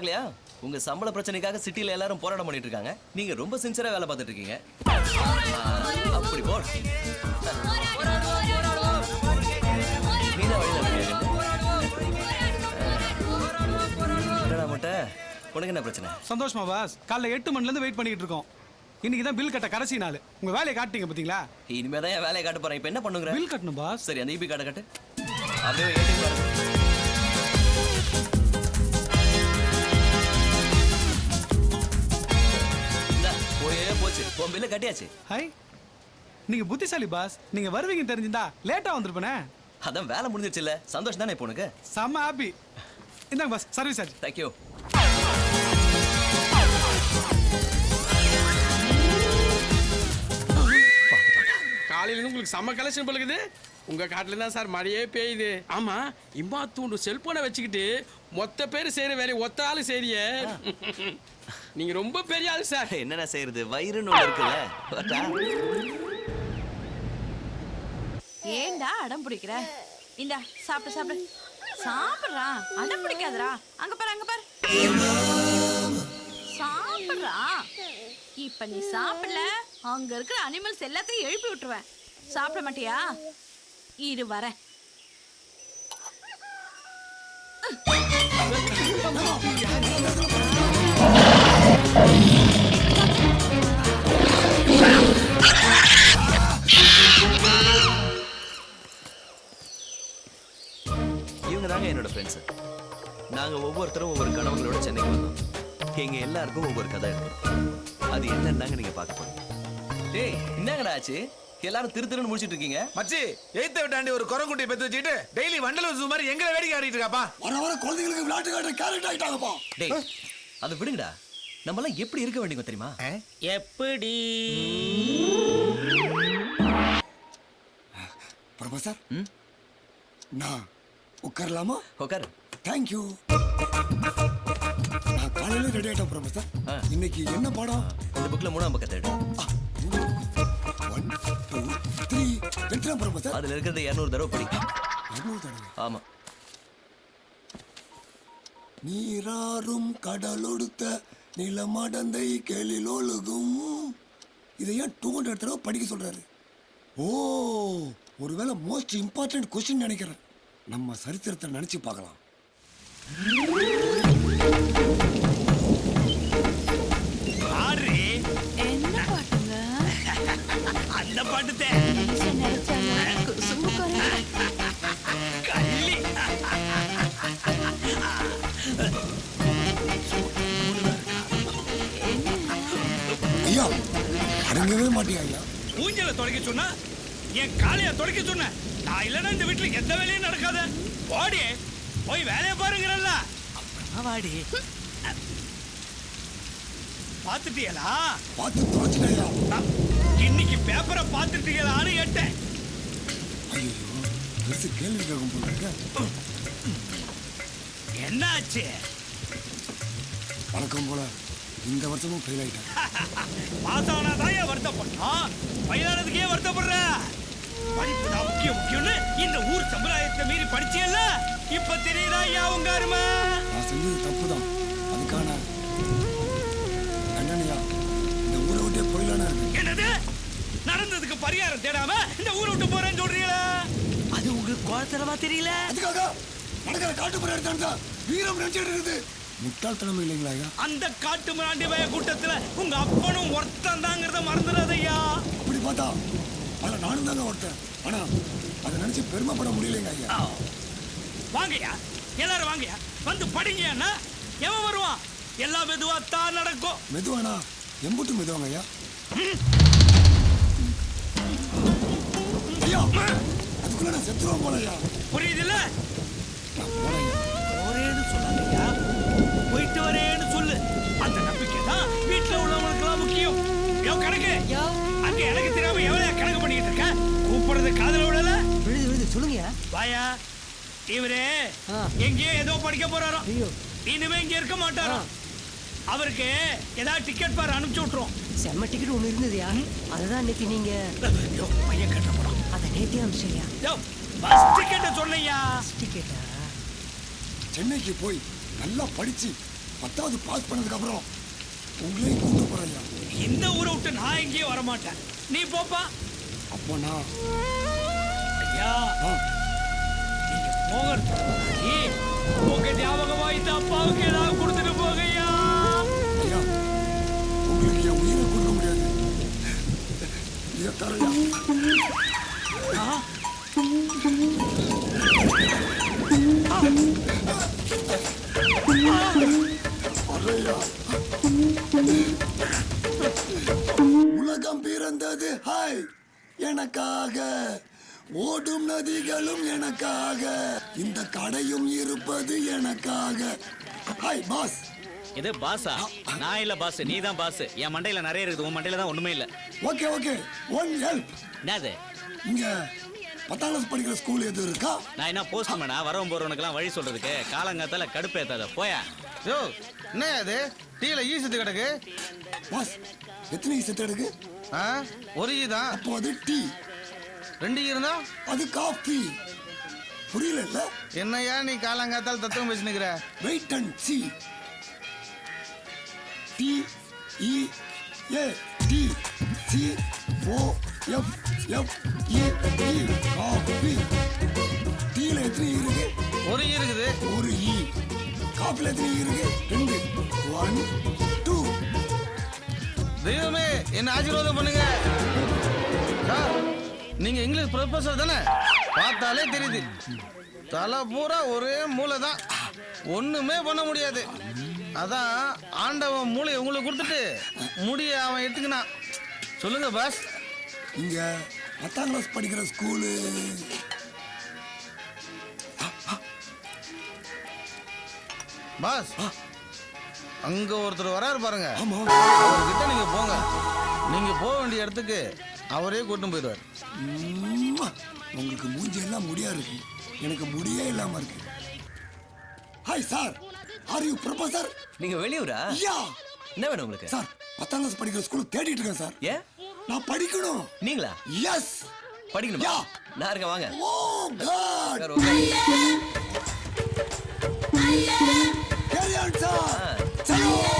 பார்க்கலையா? உங்க சம்பள பிரச்சனைக்காக சிட்டில எல்லாரும் போராட்டம் பண்ணிட்டு இருக்காங்க நீங்க ரொம்ப சின்சியரா வேலை பார்த்துட்டு இருக்கீங்க அப்படி போ. நீதான் வழி நடத்துறியா கண்ணு? என்னடா முட்டை? உனக்கு என்ன பிரச்சனை? சந்தோஷமா பாஸ் காலைல எட்டு மணில இருந்து வெயிட் பண்ணிட்டு இருக்கோம். இன்னைக்கு தான் பில் கட்ட கடைசி நாள். உங்க வேலையை காட்டிங்க பாத்தீங்களா? இனிமே தான் என் வேலையை காட்ட போறேன். இப்போ என்ன பண்ணுங்கிற? பில் கட்டணும் பாஸ் சரி அந்த இபி கார்டை கட்டு. அப்படியே ஏடிஎம் போயே போச்சு. உன் பில்ல கட்டியாச்சு. ஹாய் நீங்க புத்திசாலி பாஸ். நீங்க வருவீங்க தெரிஞ்சிருந்தா லேட்டா வந்திருப்பேனே. அதான் வேலை முடிஞ்சிருச்சுல்ல. சந்தோஷம் தானே இப்போ உனக்கு? செம்ம ஹாப்பி இந்தாங்க பாஸ் சர்வீஸ் சார்ஜ் தேங்க்யூ காலையில இருந்து உங்களுக்கு செம்ம கலெக்ஷன் பழுகுது உங்க காட்டுல தான் சார் மழையே பெய்யுது. ஆமா இம்மா தூண்டு செல்போனை வச்சுக்கிட்டு மொத்த பேர் செய்யற வேலையை ஒத்த ஆளு செய்றிய. நீங்க ரொம்ப பெரிய ஆளு சார். என்னென்ன செய்யறது வயிறுன்னு ஒன்று இருக்குல்ல. வரட்டா? ஏன்டா அடம் பிடிக்கிற? இந்தா சாப்பிடு சாப்பிடு. சாப்பிடுறா? அடம் பிடிக்காதடா. அங்க பாரு அங்க பாரு. சாப்பிடுறா? இப்ப நீ சாப்பிடல அங்க இருக்கிற அனிமல்ஸ் எல்லாத்தையும் எழுப்பி விட்டுருவேன். சாப்பிட மாட்டியா? இரு வரேன். எல்லாருக்கும் ஒவ்வொரு கதை. இருக்கு அது என்னன்னாங்க நீங்க பார்க்க போறீங்க? டேய் என்னங்கடா ஆச்சு? எல்லாரும் திரு திருன்னு முடிச்சிட்டு இருக்கீங்க? மச்சி எய்த்த விட்டாண்டி ஒரு குரங்குட்டியை பெத்து வச்சுக்கிட்டு டெய்லி வண்டலூர் ஜூ மாதிரி எங்களை வேடிக்கை ஆடிட்டு இருக்காப்பா. வர வர குழந்தைங்களுக்கு விளையாட்டு காட்ட கேரட் ஆயிட்டாங்கப்பா. டேய் அதை விடுங்கடா. நம்ம எல்லாம் எப்படி இருக்க வேண்டியது தெரியுமா? எப்படி? ப்ரொஃபசர் நான் உட்காரலாமா? உட்காரு. தேங்க்யூ காலையில ரெடி ஆயிட்டேன் ப்ரொஃபசர் ஆ. இன்னைக்கு என்ன பாடம்? இந்த புக்ல மூணாம் பக்கத்தை ஒன் டூ த்ரீ எத்தனை ப்ரொஃபசர் அதுல இருக்கிறது இருநூறு தடவை படி. இருநூறு தடவை. ஆமா. நீராறும் கடலொடுத்த நிலமடந்தை கேளிலொழுகும் இதை ஏன் டூ ஹண்ட்ரட் தடவை படிக்க சொல்றாரு? ஓ ஒருவேளை மோஸ்ட் இம்பார்ட்டன்ட் கொஸ்டின் நினைக்கிறேன். நம்ம சரித்திரத்தை நினைச்சு பார்க்கலாம். அடங்கவே மாட்டியா ஐயா? ஊஞ்சல தொடக்க சொன்னா என் காலைய தொடக்க சொன்ன. நான் இல்லைன்னா இந்த வீட்டுல எந்த வேலையும் நடக்காத. ஓடி போய் வேலையை பாருங்கிறல்ல. வாடி. பாத்துட்டீங்களா பார்த்து தொலைச்சிட்டேன் ஐயா இன்னைக்கு பேப்பரை பாத்துட்டீங்களான்னு கேட்டேன். ஐயோ பெருசு கேள்வி கேட்கும் போல இருக்க. என்னாச்சு? வழக்கம் போல இந்த வருஷமும் ஃபெயில் ஆயிட்டேன் பாஸ் ஆனாதான் ஏன் வயதானதுக்கே வருத்தப்படுற? படிப்பு தான் முக்கியம் முக்கியம்னு இந்த ஊர் சமுதாயத்தை மீறி படிச்சியல்ல இப்ப தெரியுதா ஐயா உங்க அருமை? நான் செஞ்சது தப்பு தான் அதுக்கான தண்டனையா? இந்த ஊரை விட்டே இருக்கேன். என்னது? நடந்ததுக்கு பரிகாரம் தேடாம இந்த ஊரை விட்டு போறேன்னு சொல்றீங்களா? அது உங்களுக்கு குழத்தனமா தெரியல? அதுக்காக நடக்கிற காட்டுப்புற எடுத்தாண்டா வீரம் நினைச்சிட்டு இருக்குது. முட்டாள்தனம் இல்லைங்களா ஐயா? அந்த காட்டு மிராண்டி வய கூட்டத்துல உங்க அப்பனும் ஒருத்தன் தாங்கிறத மறந்துடாதய்யா அப்படி பார்த்தா அதில் நானும் தாங்க ஒருத்தன். ஆனா அதை நினைச்சு பெருமைப்பட முடியலைங்க ஐயா. வாங்கய்யா. எல்லாரும் வாங்கய்யா. வந்து படிங்கய்யாண்ணா எவன் வருவான்? எல்லாம் மெதுவா தான் நடக்கும். மெதுவானா? எம்புட்டு மெதுவாங்க ஐயா. ஐயா அதுக்குள்ள நான் செத்துருவேன் போல ஐயா. புரியுதுல்ல? நான் போனேன் ஐயா. ஒரேன்னு சொல்லாதய்யா போயிட்டு வரேன்னு சொல்லு. அந்த நம்பிக்கை தான் வீட்டுல உள்ளவங்களுக்கெல்லாம் முக்கியம். யோ கணக்கு. அங்க எனக்கு தெரியாம எவ்வளவு கணக்கு பண்ணிட்டு இருக்க? கூப்பிடுறது காதல விடல? விழுது விழுது சொல்லுங்க. வாயா. இவரே எங்கேயோ ஏதோ படிக்க போறாரோ இனிமே இங்க இருக்க மாட்டாரோ அவருக்கு ஏதாவது டிக்கெட் பாரு அனுப்பிச்சு விட்டுரும் செம்ம டிக்கெட் ஒன்று இருந்ததுயா? அதுதான் இன்னைக்கு நீங்க. பையன் கட்ட போடும் அதை நேத்தே அமிச்சியா யோ பஸ் டிக்கெட் சொன்னையா? டிக்கெட்டா சென்னைக்கு போய் நல்லா படிச்சு பத்தாவது பாஸ் பண்ணதுக்கு அப்புறம் உங்களையும் கூட்டு ஐயா இந்த ஊரை விட்டு நான் எங்கேயும் வர மாட்டேன் நீ போப்பா. அப்போ நான் ஐயா ஆ, நீங்க போகிறது உங்க ஞாபகமா இந்த அப்பாவுக்கு ஏதாவது கொடுத்துட்டு போகையா? ஐயா உங்களுக்கு என் உயிரை கொடுக்க முடியாது. இதை தரையா அறையா பிறந்தது. ஹாய். எனக்காக. ஓடும் நதிகளும் எனக்காக. இந்த கடையும் இருப்பது எனக்காக. Hi boss. இது பாஸா? நான் இல்ல பாஸ் நீ தான் பாஸ். என் மண்டையில நிறைய இருக்குது உன் மண்டையில தான் ஒண்ணுமே இல்ல. Okay okay. One help. என்னது? இங்க பத்தாம் கிளாஸ் படிக்கிற ஸ்கூல் எதுவும் இருக்கா? நான் என்ன போஸ்ட்மேனா வரவும் போறவனுக்கெல்லாம் வழி சொல்றதுக்கு காலங்காத்தால கடுப்பேத்தாத போயா? யோ என்ன அது டீல ஈ சுத்து கிடக்கு. பாஸ் எத்தனை எடுக்கு ஆ ஒரு ஈ தான். அப்போ அது டீ. ரெண்டு ஈ இருந்தா? அது காஃபி. புரியல என்னையா நீ காலங்காத்தால் தத்துவம் பேசினுக்கிற? Wait and C D E A D C O F F E E coffee டீல எத்தனை இருக்கு? ஒரு ஈ இருக்குது. ஒரு இ காஃபில எத்தனை இருக்கு? ரெண்டு. ஒன் தெய்வமே என்ன ஆசீர்வாதம் பண்ணுங்க. சார் நீங்க இங்கிலீஷ் ப்ரொஃபஸர் தானே? பார்த்தாலே தெரியுது. தலை பூரா ஒரே மூளை தான் ஒண்ணுமே பண்ண முடியாது. அதான் ஆண்டவன் மூளையை உங்களுக்கு கொடுத்துட்டு முடிய அவன் எடுத்துக்கினான். சொல்லுங்க பாஸ் இங்க பத்தாம் கிளாஸ் படிக்கிற ஸ்கூலு பாஸ் அங்க ஒருத்தர் வராரு பாருங்க. ஆமா. அவர்கிட்ட நீங்க போங்க. நீங்க போக வேண்டிய இடத்துக்கு அவரே கூட்டிட்டு போயிடுவார். உங்களுக்கு மூஞ்சி எல்லாம் முடியா இருக்கு. எனக்கு முடியே இல்லாம இருக்கு. Hi sir are you professor நீங்க வெளியூரா? யா என்ன வேணும் உங்களுக்கு? சார் பத்தாம் கிளாஸ் படிக்கிற ஸ்கூல் தேடிட்டு இருக்கேன் சார் ஏன்? நான் படிக்கணும். நீங்களா? எஸ் படிக்கணுமா? யா. நான் இருக்கேன் வாங்க. ஓ காட் உட்காரு, உட்காரு. Bye.